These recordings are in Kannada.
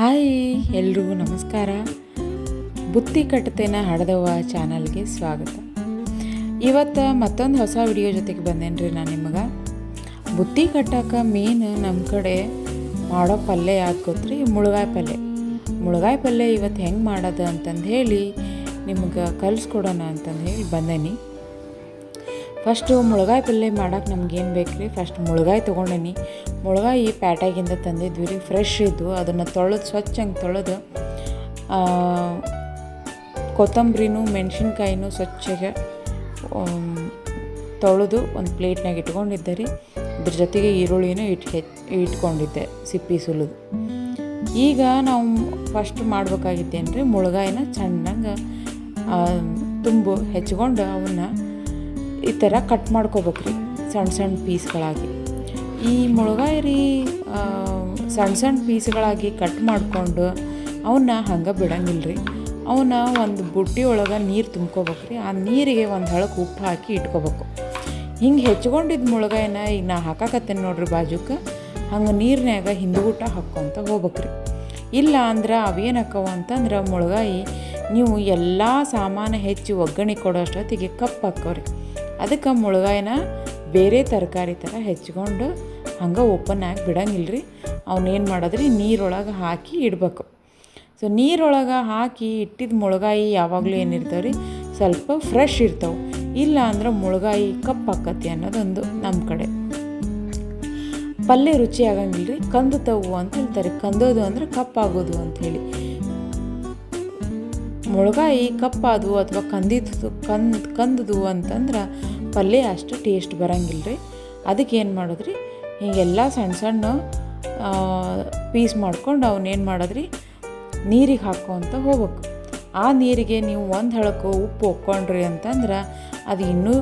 ಹಾಯ್ ಎಲ್ರಿಗೂ ನಮಸ್ಕಾರ. ಬುತ್ತಿ ಕಟ್ಟತೇನ ಹಡದವ ಚಾನಲ್ಗೆ ಸ್ವಾಗತ. ಇವತ್ತು ಮತ್ತೊಂದು ಹೊಸ ವಿಡಿಯೋ ಜೊತೆಗೆ ಬಂದೇನಿ ರೀ ನಾನು ನಿಮಗೆ. ಬುತ್ತಿ ಕಟ್ಟಕ್ಕೆ ಮೇನ್ ನಮ್ಮ ಕಡೆ ಮಾಡೋ ಪಲ್ಯ ಆಗುತ್ತೆ ರೀ ಮುಳುಗಾಯಿ ಪಲ್ಯ. ಮುಳುಗಾಯಿ ಪಲ್ಯ ಇವತ್ತು ಹೆಂಗೆ ಮಾಡೋದು ಅಂತಂದು ಹೇಳಿ ನಿಮ್ಗೆ ಕಲಿಸ್ಕೊಡೋಣ ಅಂತಂದು ಹೇಳಿ ಬಂದೇನಿ. ಫಸ್ಟು ಮುಳುಗಾಯಿ ಪಲ್ಯ ಮಾಡಕ್ಕೆ ನಮ್ಗೇನು ಬೇಕು ರೀ ಫಸ್ಟ್ ಮುಳುಗಾಯಿ ತೊಗೊಂಡೀನಿ. ಮುಳುಗಾಯಿ ಪ್ಯಾಟ್ಯಾಗಿಂದ ತಂದಿದ್ವಿ ರೀ ಫ್ರೆಶ್ ಇದ್ದು ಅದನ್ನು ತೊಳೆದು, ಸ್ವಚ್ಛ ಹಂಗೆ ತೊಳೆದು ಕೊತ್ತಂಬರಿನೂ, ಮೆಣಸಿನ್ಕಾಯಿನೂ ಸ್ವಚ್ಛಗೆ ತೊಳೆದು ಒಂದು ಪ್ಲೇಟ್ನಾಗ ಇಟ್ಕೊಂಡಿದ್ದೆ ರೀ. ಇದ್ರ ಜೊತೆಗೆ ಈರುಳ್ಳಿನೂ ಇಟ್ ಇಟ್ಕೊಂಡಿದ್ದೆ ಸಿಪ್ಪಿ ಸುಲಿದು. ಈಗ ನಾವು ಫಸ್ಟ್ ಮಾಡ್ಬೇಕಾಗಿದ್ದೇನು ರೀ ಮುಳುಗಾಯಿನ ಚೆನ್ನಾಗಿ ತುಂಬು ಹೆಚ್ಕೊಂಡು ಅವನ್ನ ಈ ಥರ ಕಟ್ ಮಾಡ್ಕೋಬೇಕ್ರಿ ಸಣ್ಣ ಸಣ್ಣ ಪೀಸ್ಗಳಾಗಿ. ಈ ಮುಳುಗಾಯಿ ರೀ ಸಣ್ಣ ಸಣ್ಣ ಪೀಸ್ಗಳಾಗಿ ಕಟ್ ಮಾಡಿಕೊಂಡು ಅವನ್ನ ಹಂಗೆ ಬಿಡಂಗಿಲ್ಲ ರೀ. ಅವನ್ನ ಒಂದು ಬುಟ್ಟಿ ಒಳಗೆ ನೀರು ತುಂಬ್ಕೋಬೇಕ್ರಿ ಆ ನೀರಿಗೆ ಒಂದು ಹಳಕ್ಕೆ ಉಪ್ಪು ಹಾಕಿ ಇಟ್ಕೋಬೇಕು. ಹಿಂಗೆ ಹೆಚ್ಕೊಂಡಿದ್ದ ಮುಳುಗಾಯಿನ ಈಗ ನಾ ಹಾಕಾಕತ್ತೇನೆ ನೋಡ್ರಿ ಬಾಜುಕ್ಕೆ ಹಂಗೆ ನೀರಿನ್ಯಾಗ ಹಿಂದುಗುಟ ಹಾಕ್ಕೊಂತ ಹೋಗ್ಬೇಕ್ರಿ ಇಲ್ಲ ಅಂದ್ರೆ ಅವೇನು ಹಾಕವ ಅಂತಂದ್ರೆ ಮುಳುಗಾಯಿ ನೀವು ಎಲ್ಲ ಸಾಮಾನು ಹೆಚ್ಚಿ ಒಗ್ಗರಣೆ ಕೊಡೋಷ್ಟೊತ್ತಿಗೆ ಕಪ್ಪು ಹಾಕವ್ರಿ. ಅದಕ್ಕೆ ಮುಳುಗಾಯಿನ ಬೇರೆ ತರಕಾರಿ ಥರ ಹೆಚ್ಕೊಂಡು ಹಂಗೆ ಓಪನ್ ಆಗಿ ಬಿಡಂಗಿಲ್ಲ ರೀ ಅವನೇನು ಮಾಡಿದ್ರಿ? ನೀರೊಳಗೆ ಹಾಕಿ ಇಡಬೇಕು. ಸೊ ನೀರೊಳಗೆ ಹಾಕಿ ಇಟ್ಟಿದ್ದ ಮುಳುಗಾಯಿ ಯಾವಾಗಲೂ ಏನಿರ್ತಾವೆ ರೀ? ಸ್ವಲ್ಪ ಫ್ರೆಶ್ ಇರ್ತಾವೆ. ಇಲ್ಲ ಅಂದ್ರೆ ಮುಳುಗಾಯಿ ಕಪ್ಪಾಕತಿ ಅನ್ನೋದೊಂದು ನಮ್ಮ ಕಡೆ. ಪಲ್ಯ ರುಚಿ ಆಗಂಗಿಲ್ಲ ರೀ ತವು ಅಂತ ಹೇಳ್ತಾರೆ. ಕಂದೋದು ಅಂದರೆ ಕಪ್ಪಾಗೋದು ಹೇಳಿ. ಮುಳುಗಾಯಿ ಕಪ್ಪಾದು ಅಥವಾ ಕಂದಿದ್ದು, ಕಂದ್, ಕಂದದು ಅಂತಂದ್ರೆ ಪಲ್ಯ ಅಷ್ಟು ಟೇಸ್ಟ್ ಬರಂಗಿಲ್ಲ ರೀ ಅದಕ್ಕೆ ಏನು ಮಾಡೋದ್ರಿ? ಹೀಗೆಲ್ಲ ಸಣ್ಣ ಸಣ್ಣ ಪೀಸ್ ಮಾಡ್ಕೊಂಡು ಅವನ್ನೇನು ಮಾಡೋದ್ರಿ? ನೀರಿಗೆ ಹಾಕ್ಕೊಂತ ಹೋಗ್ಬೇಕು. ಆ ನೀರಿಗೆ ನೀವು ಒಂದು ಹಳಕು ಉಪ್ಪು ಒಕ್ಕೊಂಡ್ರಿ ಅಂತಂದ್ರೆ ಅದು ಇನ್ನೂ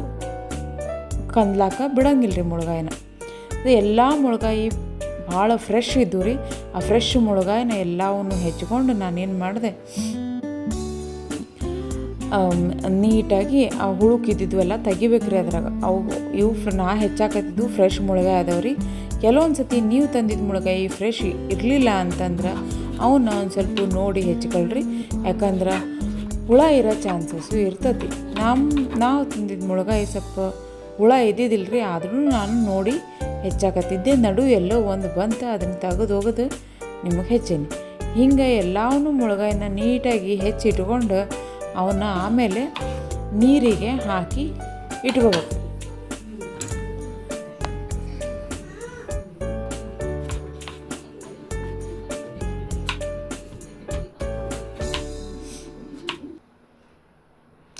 ಕಂದ್ಲಾಕ ಬಿಡಂಗಿಲ್ಲ ರೀ ಮುಳುಗಾಯಿನ. ಅದು ಎಲ್ಲ ಮುಳುಗಾಯಿ ಭಾಳ ಫ್ರೆಶ್ ಇದ್ದು ರೀ ಆ ಫ್ರೆಶ್ ಮುಳುಗಾಯಿನ ಎಲ್ಲವನ್ನು ಹೆಚ್ಕೊಂಡು ನಾನೇನು ಮಾಡಿದೆ? ನೀಟಾಗಿ ಆ ಹುಳುಕಿದ್ದಿದ್ವೆಲ್ಲ ತೆಗಿಬೇಕ್ರಿ ಅದ್ರಾಗ. ಅವು, ಇವು ನಾ ಹೆಚ್ಚಾಕತ್ತಿದ್ದು ಫ್ರೆಶ್ ಅದಾವ ರೀ. ಕೆಲವೊಂದು ಸತಿ ನೀವು ತಂದಿದ್ದ ಮುಳುಗಾಯಿ ಫ್ರೆಶ್ ಇರಲಿಲ್ಲ ಅಂತಂದ್ರೆ ಅವನ್ನ ಒಂದು ಸ್ವಲ್ಪ ನೋಡಿ ಹೆಚ್ಕೊಳ್ರಿ ಯಾಕಂದ್ರೆ ಹುಳ ಇರೋ ಚಾನ್ಸಸ್ಸು ಇರ್ತತಿ. ನಮ್ಮ ನಾವು ತಂದಿದ್ದ ಮುಳುಗಾಯಿ ಸ್ವಲ್ಪ ಹುಳ ಇದ್ದಿದ್ದಿಲ್ಲ ರೀ ಆದ್ರೂ ನಾನು ನೋಡಿ ಹೆಚ್ಚಾಕತ್ತಿದ್ದೆ. ನಡು ಎಲ್ಲೋ ಒಂದು ಬಂತು ಅದನ್ನು ತೆಗೆದು ಹೋಗೋದು ನಿಮಗೆ ಹೆಚ್ಚೇನಿ. ಹಿಂಗೆ ಎಲ್ಲವೂ ಮುಳುಗಾಯಿನ ನೀಟಾಗಿ ಹೆಚ್ಚಿಟ್ಕೊಂಡು ಅವನ್ನ ಆಮೇಲೆ ನೀರಿಗೆ ಹಾಕಿ ಇಟ್ಕೋಬೇಕು.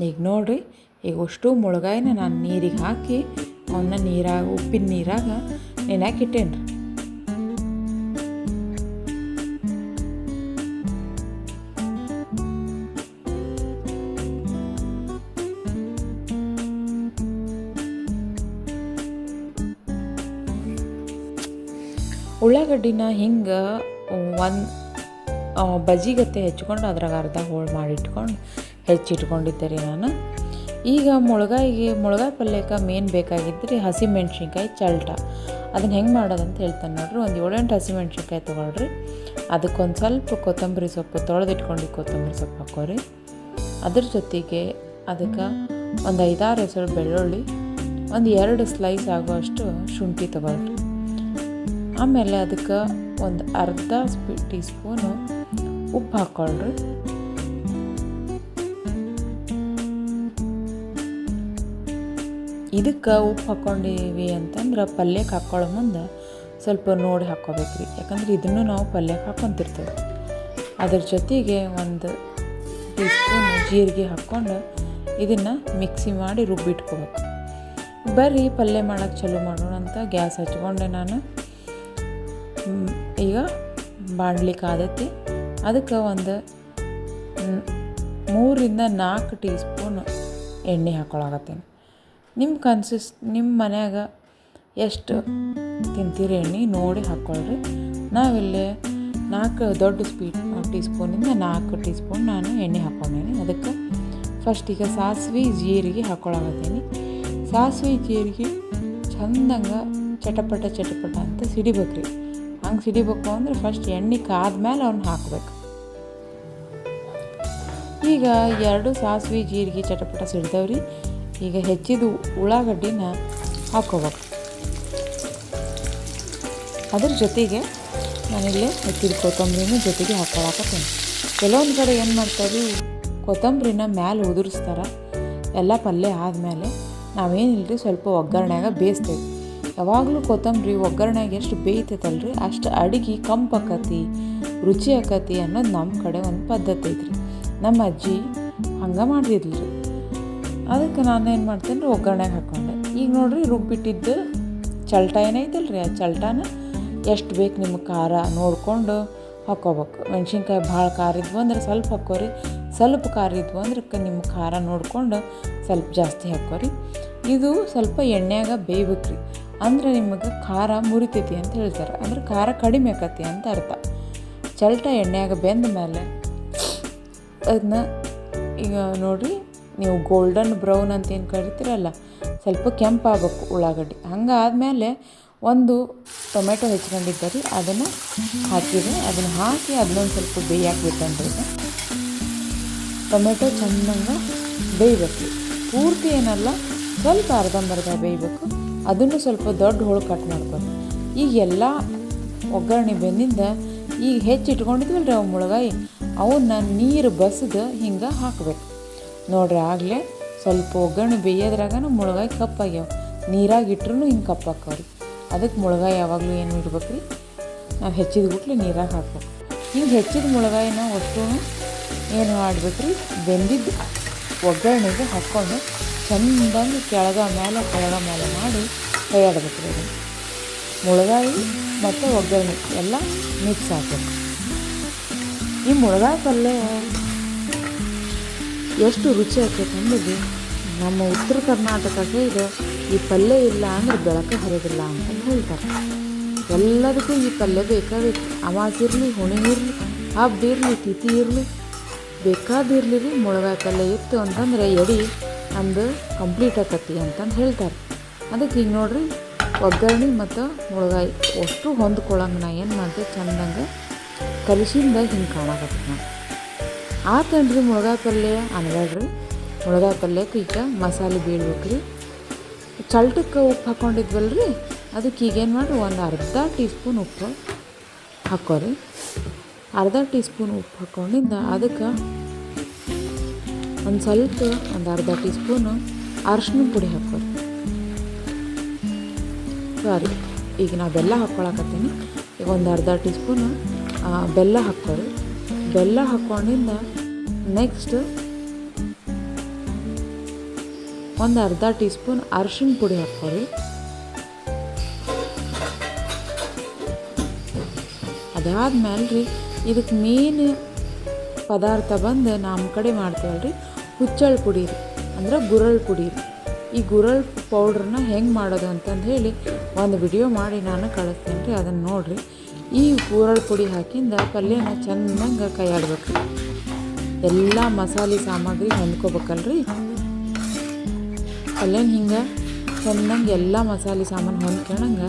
ಈಗ ನೋಡ್ರಿ, ಈಗ ಅಷ್ಟು ಮುಳುಗಾಯಿನ ನಾನು ನೀರಿಗೆ ಹಾಕಿ ಅವನ್ನ ನೀರಾಗ, ಉಪ್ಪಿನ ನೀರಾಗ ನೆನೆಯಾಕೆ ಉಳ್ಳಾಗಡ್ಡಿನ ಹಿಂಗೆ ಒಂದು ಬಜಿಗತ್ತೆ ಹೆಚ್ಕೊಂಡು ಅದ್ರಾಗ ಅರ್ಧ ಹೋಳು ಮಾಡಿಟ್ಕೊಂಡು ಹೆಚ್ಚಿಟ್ಕೊಂಡಿದ್ದೆ ರೀ ನಾನು. ಈಗ ಮುಳುಗಾಯಿಗೆ, ಮುಳುಗಾಯಿ ಪಲ್ಯಕ್ಕೆ ಮೇನ್ ಬೇಕಾಗಿದ್ದರೆ ಹಸಿ ಹಸಿಮೆಣ್ಸಿನ್ಕಾಯಿ ಚಲ್ಟ. ಅದನ್ನು ಹೆಂಗೆ ಮಾಡೋದಂತ ಹೇಳ್ತಾನೆ ನೋಡ್ರಿ. ಒಂದು ಏಳೆಂಟು ಹಸಿ ಮೆಣ್ಸಿನ್ಕಾಯಿ ತೊಗೊಳ್ರಿ. ಅದಕ್ಕೊಂದು ಸ್ವಲ್ಪ ಕೊತ್ತಂಬರಿ ಸೊಪ್ಪು ತೊಳೆದಿಟ್ಕೊಂಡು ಕೊತ್ತಂಬರಿ ಸೊಪ್ಪು ಹಾಕೋರಿ. ಅದ್ರ ಜೊತೆಗೆ ಅದಕ್ಕೆ ಒಂದು ಐದಾರು ಹೆಸರು ಬೆಳ್ಳುಳ್ಳಿ, ಒಂದು ಎರಡು ಸ್ಲೈಸ್ ಆಗುವಷ್ಟು ಶುಂಠಿ ತೊಗೊಳ್ರಿ. ಆಮೇಲೆ ಅದಕ್ಕೆ ಒಂದು ಅರ್ಧ ಸ್ಪೀ ಟೀ ಸ್ಪೂನು ಉಪ್ಪು ಹಾಕ್ಕೊಳ್ರಿ. ಇದಕ್ಕೆ ಉಪ್ಪು ಹಾಕ್ಕೊಂಡಿವಿ ಅಂತಂದ್ರೆ ಪಲ್ಯಕ್ಕೆ ಹಾಕ್ಕೊಳ್ಳೋ ಮುಂದೆ ಸ್ವಲ್ಪ ನೋಡಿ ಹಾಕ್ಕೋಬೇಕ್ರಿ. ಯಾಕಂದ್ರೆ ಇದನ್ನು ನಾವು ಪಲ್ಯಕ್ಕೆ ಹಾಕ್ಕೊತಿರ್ತೇವೆ. ಅದ್ರ ಜೊತೆಗೆ ಒಂದು ಟೀ ಸ್ಪೂನ್ ಜೀರಿಗೆ ಹಾಕ್ಕೊಂಡು ಇದನ್ನು ಮಿಕ್ಸಿ ಮಾಡಿ ರುಬ್ಬಿಟ್ಕೋಬೇಕು. ಬರ್ರಿ ಪಲ್ಯ ಮಾಡೋಕ್ಕೆ ಚಲೋ ಮಾಡೋಣ ಅಂತ ಗ್ಯಾಸ್ ಹಚ್ಕೊಂಡೆ ನಾನು. ಈಗ ಬಾಣಲಿ ಆದತಿ ಅದಕ್ಕೆ ಒಂದು ಮೂರಿಂದ ನಾಲ್ಕು ಟೀ ಸ್ಪೂನ್ ಎಣ್ಣೆ ಹಾಕ್ಕೊಳಕತ್ತೀನಿ ನಿಮ್ಮ ಕನ್ಸಿಸ್ ನಿಮ್ಮ ಮನ್ಯಾಗ ಎಷ್ಟು ತಿಂತೀರಿ ಎಣ್ಣೆ ನೋಡಿ ಹಾಕ್ಕೊಳ್ರಿ ನಾವಿಲ್ಲಿ ನಾಲ್ಕು ದೊಡ್ಡ ಸ್ಪೀಡ್ ಟೀ ಸ್ಪೂನಿಂದ ನಾಲ್ಕು ಟೀ ಸ್ಪೂನ್ ನಾನು ಎಣ್ಣೆ ಹಾಕೊಂಡೇನೆ. ಅದಕ್ಕೆ ಫಸ್ಟ್ ಈಗ ಸಾಸಿವೆ, ಜೀರಿಗೆ ಹಾಕ್ಕೊಳಕತ್ತೀನಿ ಸಾಸಿವೆ, ಜೀರಿಗೆ ಚಂದಂಗೆ ಚಟಪಟ ಚಟಪಟ ಅಂತ ಸಿಡಿಬೇಕ್ರಿ. ಹಂಗೆ ಸಿಡಿಬೇಕು ಅಂದ್ರೆ ಫಸ್ಟ್ ಎಣ್ಣೆ ಕಾದ್ಮೇಲೆ ಅವ್ನ ಹಾಕಬೇಕು. ಈಗ ಎರಡು ಸಾಸಿವೆ, ಜೀರಿಗೆ, ಚಟಪಟ ಸಿಡ್ದವ್ರಿ. ಈಗ ಹೆಚ್ಚಿದ ಉಳ್ಳಾಗಡ್ಡಿನ ಹಾಕೋಬೇಕು. ಅದ್ರ ಜೊತೆಗೆ ನಾನಿಲ್ಲೇ ಹೆಚ್ಚಿದ ಕೊತ್ತಂಬರಿನ ಜೊತೆಗೆ ಹಾಕ್ಕೊಳಕತ್ತೀನಿ ಕೆಲವೊಂದು ಕಡೆ ಏನು ಮಾಡ್ತಾರೆ ಕೊತ್ತಂಬರಿನ ಮ್ಯಾಲೆ ಉದುರಿಸ್ತಾರೆ. ಎಲ್ಲ ಪಲ್ಯ ಆದಮೇಲೆ ನಾವೇನಿಲ್ಲರಿ ಸ್ವಲ್ಪ ಒಗ್ಗರಣೆಯಾಗ ಬೇಯಿಸ್ತೇವೆ. ಯಾವಾಗಲೂ ಕೊತ್ತಂಬರಿ ಒಗ್ಗರಣೆಗೆ ಎಷ್ಟು ಬೇಯ್ತೈತಲ್ರಿ? ಅಷ್ಟು ಅಡುಗೆ ಕಂಪಕತಿ ರುಚಿ ಆಕತಿ ಅನ್ನೋದು ನಮ್ಮ ಕಡೆ ಒಂದು ಪದ್ಧತಿ ಐತ್ರಿ. ನಮ್ಮ ಅಜ್ಜಿ ಹಂಗೆ ಮಾಡ್ತಿದ್ಲು ರೀ. ಅದಕ್ಕೆ ನಾನು ಏನು ಮಾಡ್ತೇನೆ ರೀ ಒಗ್ಗರಣೆಗೆ ಹಾಕ್ಕೊಂಡೆ ಈಗ ನೋಡಿರಿ, ರುಬ್ಬಿಟ್ಟಿದ್ದು ಚಲ್ಟ ಏನೈತಲ್ಲ ರೀ ಆ ಚಲ್ಟಾನ ಎಷ್ಟು ಬೇಕು ನಿಮಗೆ ಖಾರ ನೋಡಿಕೊಂಡು ಹಾಕ್ಕೋಬೇಕು ಮೆಣ್ಸಿನ್ಕಾಯಿ ಭಾಳ ಖಾರ ಇದ್ವು ಅಂದ್ರೆ ಸ್ವಲ್ಪ ಹಾಕೋರಿ. ಸ್ವಲ್ಪ ಖಾರ ಇದ್ವು ಅಂದ್ರೆ ನಿಮ್ಮ ಖಾರ ನೋಡಿಕೊಂಡು ಸ್ವಲ್ಪ ಜಾಸ್ತಿ ಹಾಕೋರಿ. ಇದು ಸ್ವಲ್ಪ ಎಣ್ಣೆಯಾಗ ಬೇಯ್ಬೇಕು ರೀ ಅಂದ್ರೆ ನಿಮಗೆ ಖಾರ ಮುರಿತೈತಿ ಅಂತ ಹೇಳ್ತಾರೆ. ಅಂದ್ರೆ ಖಾರ ಕಡಿಮೆ ಆಕತಿ ಅಂತ ಅರ್ಥ. ಚಲ್ಟ ಎಣ್ಣೆಯಾಗ ಬೆಂದ ಮೇಲೆ ಅದನ್ನ ಈಗ ನೋಡಿರಿ, ನೀವು ಗೋಲ್ಡನ್ ಬ್ರೌನ್ ಅಂತ ಏನು ಕರಿತೀರಲ್ಲ, ಸ್ವಲ್ಪ ಕೆಂಪಾಗಬೇಕು ಉಳ್ಳಾಗಡ್ಡಿ. ಹಂಗಾದ್ಮೇಲೆ ಒಂದು ಟೊಮೆಟೊ ಹೆಚ್ಕೊಂಡಿದ್ದೆ ಅದನ್ನು ಹಾಕಿದೆ ಅದನ್ನು ಹಾಕಿ ಅದನ್ನೊಂದು ಸ್ವಲ್ಪ ಬೇಯಕ್ಕೆ ಟೊಮೆಟೊ ಚೆನ್ನಾಗ ಬೇಯಬೇಕು. ಪೂರ್ತಿ ಏನಲ್ಲ, ಸ್ವಲ್ಪ ಅರ್ಧಂಬರ್ಧ ಬೇಯಬೇಕು. ಅದನ್ನು ಸ್ವಲ್ಪ ದೊಡ್ಡ ಹೋಳು ಕಟ್ ಮಾಡ್ಕೊಂಡು ಈಗ ಎಲ್ಲ ಒಗ್ಗರಣೆ ಬೆಂದಿಂದ ಈಗ ಹೆಚ್ಚು ರೀ ಅವು ಮುಳಗಾಯಿ. ಅವನ್ನ ನೀರು ಬಸ್ದು ಹಿಂಗೆ ಹಾಕಬೇಕು. ನೋಡ್ರಿ ಆಗಲೇ ಸ್ವಲ್ಪ ಒಗ್ಗರಣೆ ಬೇಯೋದ್ರಾಗನ ಮುಳಗಾಯಿ ಕಪ್ಪಾಗ್ಯಾವ. ನೀರಾಗಿ ಇಟ್ರೂ ಹಿಂಗೆ ಕಪ್ಪಾಕವ್ರಿ ಅದಕ್ಕೆ ಮುಳಗಾಯಿ ಯಾವಾಗಲೂ ಏನು ಇಡ್ಬೇಕು ರೀ ನಾವು ಹೆಚ್ಚಿದ ಗುಟ್ಲಿ ನೀರಾಗಿ ಹಾಕ್ಬೇಕು. ಹಿಂಗೆ ಹೆಚ್ಚಿದ ಮುಳಗಾಯಿನ ಅಷ್ಟು ಏನು ಮಾಡ್ಬೇಕು ರೀ ಬೆಂದಿದ್ದು ಒಗ್ಗರಣೆಗೆ ಹಾಕ್ಕೊಂಡು ಚೆಂದಂಗೆ ಕೆಳಗ ಮೇಲೆ ಕೆಳಗ ಮೇಲೆ ಮಾಡಿ ಕೈ ರೀ. ಮುಳುಗಾಯಿ ಮತ್ತು ಒಗ್ಗರಣೆ ಎಲ್ಲ ಮಿಕ್ಸ್ ಹಾಕಬೇಕು ಈ ಮುಳಗಾಯಿ ಪಲ್ಯ ಎಷ್ಟು ರುಚಿ ಆಗ್ತೈತೆ ಅಂದಿದ್ದು ನಮ್ಮ ಉತ್ತರ ಕರ್ನಾಟಕಕ್ಕೆ ಇದು ಈ ಪಲ್ಯ ಇಲ್ಲ ಅಂದ್ರೆ ಬೆಳಕು ಹರಿದಿಲ್ಲ ಅಂತ ಹೇಳ್ತಾರೆ. ಎಲ್ಲದಕ್ಕೂ ಈ ಪಲ್ಯ ಬೇಕಾ ಬೇಕು ಅಮಾಸ್ ಇರಲಿ ಹುಣ್ಣಿಮೆ ಇರಲಿ ಹಬ್ಬ ಇರಲಿ ತಿಥಿ ಇರಲಿ ಬೇಕಾದಿರಲಿ ಮುಳಗಾಯಿ ಪಲ್ಯ ಇತ್ತು ಅಂತಂದ್ರೆ ಎಡಿ ನಮ್ದು ಕಂಪ್ಲೀಟ್ ಆಕತಿ ಅಂತಂದು ಹೇಳ್ತಾರೆ. ಅದಕ್ಕೆ ಈಗ ನೋಡ್ರಿ, ಒಗ್ಗರಣೆ ಮತ್ತು ಮುಳಗಾಯಿ ಅಷ್ಟು ಹೊಂದ್ಕೊಳ್ಳಂಗೆ ನಾ ಏನು ಮಾಡಿದೆ, ಚಂದಂಗೆ ಕಲಿಸಿಂದ ಹಿಂಗೆ ಕಾಣಕತ್ತ ನಾವು ಆತನ್ರಿ ಮುಳಗಾಯಿ ಪಲ್ಯ ಅನ್ಬೇಡ್ರಿ ಮುಳಗಾಯಿ ಪಲ್ಯಕ್ಕೆ ಈಗ ಮಸಾಲೆ ಬೀಳ್ಬೇಕು ರೀ ಚಲ್ಟಕ್ಕೆ ಉಪ್ಪು ಹಾಕ್ಕೊಂಡಿದ್ವಲ್ರಿ ಅದಕ್ಕೆ ಈಗೇನು ಮಾಡಿರಿ, ಒಂದು ಅರ್ಧ ಟೀ ಸ್ಪೂನ್ ಉಪ್ಪು ಹಾಕೋರಿ. ಅರ್ಧ ಟೀ ಸ್ಪೂನ್ ಉಪ್ಪು ಹಾಕ್ಕೊಂಡಿದ್ದ ಅದಕ್ಕೆ ಒಂದು ಸ್ವಲ್ಪ, ಒಂದು ಅರ್ಧ ಟೀ ಸ್ಪೂನು ಅರ್ಶಿನ ಪುಡಿ ಹಾಕೋರಿ ಸಾರಿ ಈಗ ನಾ ಬೆಲ್ಲ ಹಾಕ್ಕೊಳಕತ್ತೀನಿ. ಈಗ ಒಂದು ಅರ್ಧ ಟೀ ಸ್ಪೂನು ಬೆಲ್ಲ ಹಾಕ್ಕೊರಿ ಬೆಲ್ಲ ಹಾಕ್ಕೊಂಡಿಂದ ನೆಕ್ಸ್ಟ್ ಒಂದು ಅರ್ಧ ಟೀ ಸ್ಪೂನ್ ಅರ್ಶಿನ ಪುಡಿ ಹಾಕ್ಕೊರಿ ಅದಾದ್ಮೇಲೆ ರೀ ಇದಕ್ಕೆ ಮೇನ್ ಪದಾರ್ಥ ಬಂದು ನಮ್ಮ ಕಡೆ ಮಾಡ್ತೇವಲ್ರಿ. ಹುಚ್ಚಳು ಪುಡಿ ರೀ ಅಂದ್ರೆ ಗುರಳ್ ಪುಡಿ ರೀ ಈ ಗುರಳ್ ಪೌಡ್ರನ್ನ ಹೆಂಗೆ ಮಾಡೋದು ಅಂತಂದು ಹೇಳಿ ಒಂದು ವಿಡಿಯೋ ಮಾಡಿ ನಾನು ಕಳಿಸ್ತೀನಿ ರೀ ಅದನ್ನು ನೋಡಿರಿ. ಈ ಗುರಳ್ ಪುಡಿ ಹಾಕಿಂದ ಪಲ್ಯನ ಚೆನ್ನಾಗಿ ಕೈಯಾಡ್ಬೇಕು. ಎಲ್ಲ ಮಸಾಲೆ ಸಾಮಗ್ರಿ ಹೊಂದ್ಕೋಬೇಕಲ್ರಿ. ಪಲ್ಯನ ಹಿಂಗೆ ಚೆನ್ನಾಗಿ ಎಲ್ಲ ಮಸಾಲೆ ಸಾಮಾನು ಹೊಂದ್ಕೊಂಡಂಗೆ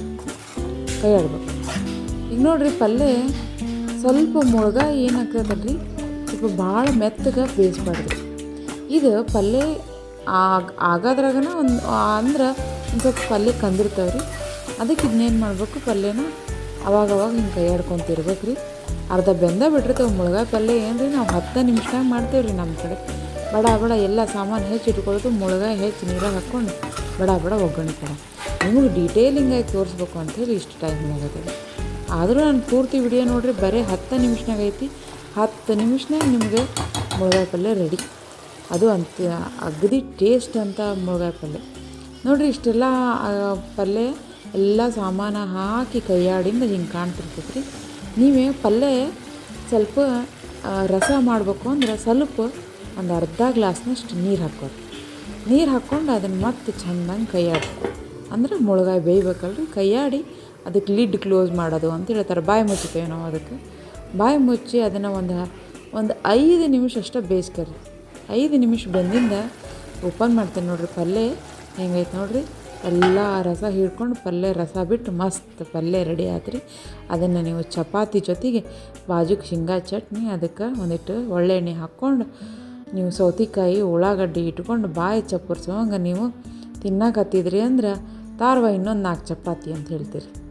ಕೈ ಆಡ್ಬೇಕು ಈಗ ನೋಡಿರಿ ಪಲ್ಯ ಸ್ವಲ್ಪ ಮುಳುಗ ಏನಾಗ್ತದಲ್ರಿ ಸ್ವಲ್ಪ ಭಾಳ ಮೆತ್ತಗೆ ಬೇಯಿಸ್ಬಾರ್ದು ಇದು ಪಲ್ಯ ಆಗ ಆಗೋದ್ರಾಗನ ಒಂದು ಅಂದ್ರೆ ಒಂದು ಸ್ವಲ್ಪ ಪಲ್ಯ ಕಂದಿರ್ತಾವೆ ರೀ. ಅದಕ್ಕೆ ಇದನ್ನೇನು ಮಾಡಬೇಕು? ಪಲ್ಯನ ಅವಾಗ ಅವಾಗ ಹಿಂಗೆ ಕೈ ಆಡ್ಕೊತಿರ್ಬೇಕು ರೀ. ಅರ್ಧ ಬೆಂದ ಬಿಟ್ಟಿರ್ತೇವೆ ಮುಳುಗಾಯಿ ಪಲ್ಯ ಏನು ರೀ ನಾವು ಹತ್ತು ನಿಮಿಷದಾಗ ಮಾಡ್ತೇವೆ ರೀ ನಮ್ಮ ಕಡೆ. ಬಡ ಬಡ ಎಲ್ಲ ಸಾಮಾನು ಹೆಚ್ಚು ಇಟ್ಕೊಳ್ಳೋದು ಮುಳುಗಾಯಿ ಹೆಚ್ಚು ನೀರಾಗ ಹಾಕ್ಕೊಂಡು ಬಡ ಬಡ ಒಗ್ಗರಣೆ ಕೊಡ ನಿಮಗೆ ಡೀಟೇಲಿಂಗಾಗಿ ತೋರಿಸ್ಬೇಕು ಅಂಥೇಳಿ ಇಷ್ಟು ಟೈಮ್ ರೀ ಆದರೂ ನಾನು ಪೂರ್ತಿ ವಿಡಿಯೋ ನೋಡಿರಿ, ಬರೀ ಹತ್ತು ನಿಮಿಷನಾಗ ಐತಿ. ಹತ್ತು ನಿಮಿಷನಾಗ ನಿಮಗೆ ಮುಳುಗಾಯಿ ಪಲ್ಯ ರೆಡಿ ಅದು ಅಂತ ಅಗದಿ ಟೇಸ್ಟ್ ಅಂತ ಮುಳುಗಾಯಿ ಪಲ್ಯ ನೋಡಿರಿ, ಇಷ್ಟೆಲ್ಲ ಪಲ್ಯ ಎಲ್ಲ ಸಾಮಾನು ಹಾಕಿ ಕೈಯಾಡಿಂದ ಹಿಂಗೆ ಕಾಣ್ತಿರ್ತೈತೆ ರೀ ನೀವೇ ಪಲ್ಯ ಸ್ವಲ್ಪ ರಸ ಮಾಡಬೇಕು ಅಂದ್ರೆ ಸ್ವಲ್ಪ ಒಂದು ಅರ್ಧ ಗ್ಲಾಸ್ನಷ್ಟು ನೀರು ಹಾಕೋರಿ ನೀರು ಹಾಕ್ಕೊಂಡು ಅದನ್ನು ಮತ್ತೆ ಚೆಂದಂಗೆ ಕೈಯಾಡಿ. ಅಂದ್ರೆ ಮುಳುಗಾಯಿ ಬೇಯ್ಬೇಕಲ್ರಿ, ಕೈಯಾಡಿ ಅದಕ್ಕೆ ಲಿಡ್ ಕ್ಲೋಸ್ ಮಾಡೋದು ಅಂತ ಹೇಳ್ತಾರೆ, ಬಾಯಿ ಮುಚ್ಚುತ್ತೇವೆ ನಾವು ಅದಕ್ಕೆ. ಬಾಯಿ ಮುಚ್ಚಿ ಅದನ್ನು ಒಂದು ಒಂದು ಐದು ನಿಮಿಷ ಅಷ್ಟೇ ಬೇಯಿಸ್ಕರಿ ಐದು ನಿಮಿಷ ಬಂದಿಂದ ಓಪನ್ ಮಾಡ್ತೇನೆ ನೋಡ್ರಿ ಪಲ್ಯ ಹೆಂಗೈತೆ ನೋಡ್ರಿ? ಎಲ್ಲ ರಸ ಹಿಡ್ಕೊಂಡು ಪಲ್ಯ ರಸ ಬಿಟ್ಟು ಮಸ್ತ್ ಪಲ್ಯ ರೆಡಿ ಆತ್ರಿ. ಅದನ್ನು ನೀವು ಚಪಾತಿ ಜೊತೆಗೆ ಬಾಜುಗೆ ಶೇಂಗಾ ಚಟ್ನಿ, ಅದಕ್ಕೆ ಒಂದಿಟ್ಟು ಒಳ್ಳೆಣ್ಣೆ ಹಾಕ್ಕೊಂಡು ನೀವು ಸೌತೆಕಾಯಿ ಉಳ್ಳಾಗಡ್ಡಿ ಇಟ್ಕೊಂಡು ಬಾಯಿ ಚಪ್ಪರ್ಸೋಂಗೆ ನೀವು ತಿನ್ನಕತ್ತಿದ್ರಿ ಅಂದ್ರೆ ತಾರ್ವ ಇನ್ನೊಂದು ನಾಲ್ಕು ಚಪಾತಿ ಅಂತ ಹೇಳ್ತೀರಿ.